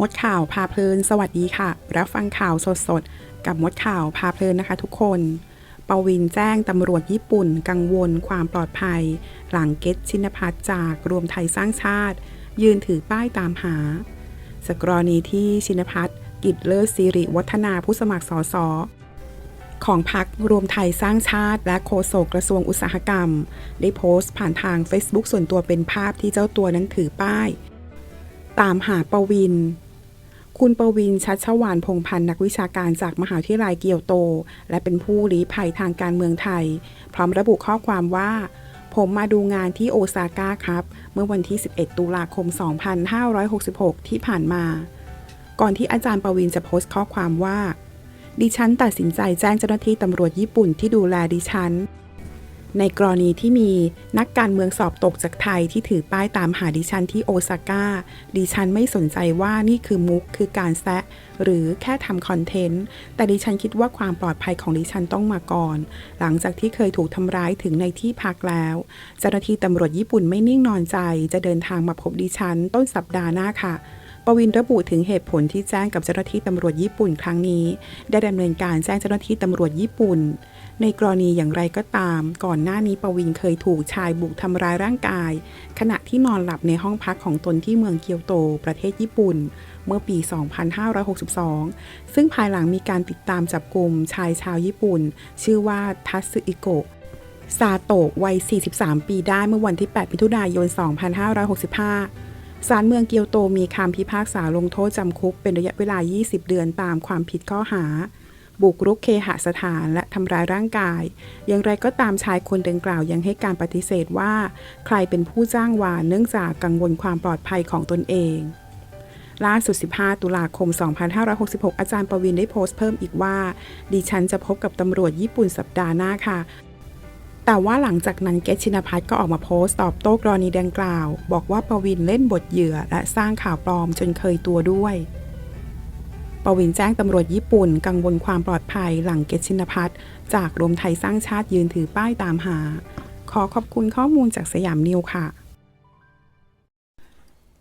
มดข่าวพาเพลิน สวัสดีค่ะ รับฟังข่าวสดๆ กับมดข่าวพาเพลินนะคะทุกคนปวินแจ้งตำรวจญี่ปุ่นกังวลความปลอดภัย หลังเกตชินพัฒจากรวมไทยสร้างชาติ ยืนถือป้ายตามหา สกรณีที่ชินพัฒกิจเลิศสิริวัฒนาผู้สมัครสสของพรรครวมไทยสร้างชาติ และโฆษกกระทรวงอุตสาหกรรม ได้โพสต์ผ่านทาง Facebook ส่วนตัวเป็นภาพที่เจ้าตัวนั้นถือป้าย ตามหาปวิน คุณปวินชัชวานพงพันธ์นักวิชาการจากมหาวิทยาลัยเกียวโต และเป็นผู้ลี้ภัยทางการเมืองไทย พร้อมระบุข้อความว่า ผมมาดูงานที่โอซาก้าครับ เมื่อวันที่ 11 ตุลาคม 2566 ที่ผ่านมา ก่อนที่อาจารย์ปวินจะโพสต์ข้อความว่า ดิฉันตัดสินใจแจ้งเจ้าหน้าที่ตำรวจญี่ปุ่นที่ดูแลดิฉัน ในกรณีที่มีนักการเมืองสอบตกจากไทยที่ถือป้ายตามหาดิฉันที่โอซาก้า ดิฉันไม่สนใจว่านี่คือมุกคือการแซะ หรือแค่ทำคอนเทนต์ แต่ดิฉันคิดว่าความปลอดภัยของดิฉันต้องมาก่อน หลังจากที่เคยถูกทำร้ายถึงในที่พักแล้วเจ้าหน้าที่ตำรวจญี่ปุ่นไม่นิ่งนอนใจ จะเดินทางมาพบดิฉันต้นสัปดาห์หน้าค่ะ วินระบุถึงเหตุผลที่แจ้งกับเจ้าหน้าที่ตำรวจญี่ปุ่นครั้งนี้ ได้ดำเนินการแจ้งเจ้าหน้าที่ตำรวจญี่ปุ่น ในกรณีอย่างไรก็ตาม ก่อนหน้านี้ปวินเคยถูกชายบุกทำร้ายร่างกาย ขณะที่นอนหลับในห้องพักของตนที่เมืองเกียวโต ประเทศญี่ปุ่น เมื่อปี 2562 ซึ่งภายหลังมีการติดตามจับกลุ่มชายชาวญี่ปุ่น ชื่อว่าทัตสึอิโกะซาโตะวัย 43 ปีได้เมื่อวันที่ 8 มิถุนายน 2565 ศาลเมืองเกียวโตมีคำพิพากษาลงโทษจำคุกเป็นระยะเวลา 20 เดือนตามความผิดข้อหา บุกรุกเคหสถานและทำร้ายร่างกาย อย่างไรก็ตามชายคนดังกล่าวยังให้การปฏิเสธว่า ใครเป็นผู้จ้างวานเนื่องจากกังวลความปลอดภัยของตนเองล่าสุด 15 ตุลาคม 2566 อาจารย์ประวินได้โพสต์เพิ่มอีกว่า ดิฉันจะพบกับตำรวจญี่ปุ่นสัปดาห์หน้าค่ะ แต่ว่าหลังจากนั้นเกชินพัฒน์ก็ออกมาโพสต์ตอบโต้กรณีดังกล่าว บอกว่าปวินเล่นบทเหยื่อและสร้างข่าวปลอมจนเคยตัวด้วยปวินแจ้งตำรวจญี่ปุ่นกังวลความปลอดภัยหลังเกชินพัฒน์จากรวมไทยสร้างชาติยืนถือป้ายตามหา ขอขอบคุณข้อมูลจากสยามนิวค่ะ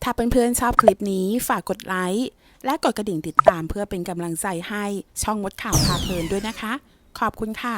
ถ้าเพื่อนๆชอบคลิปนี้ฝากกดไลค์และกดกระดิ่งติดตามเพื่อเป็นกำลังใจให้ช่องมดข่าวพาเพลินด้วยนะคะ ขอบคุณค่ะ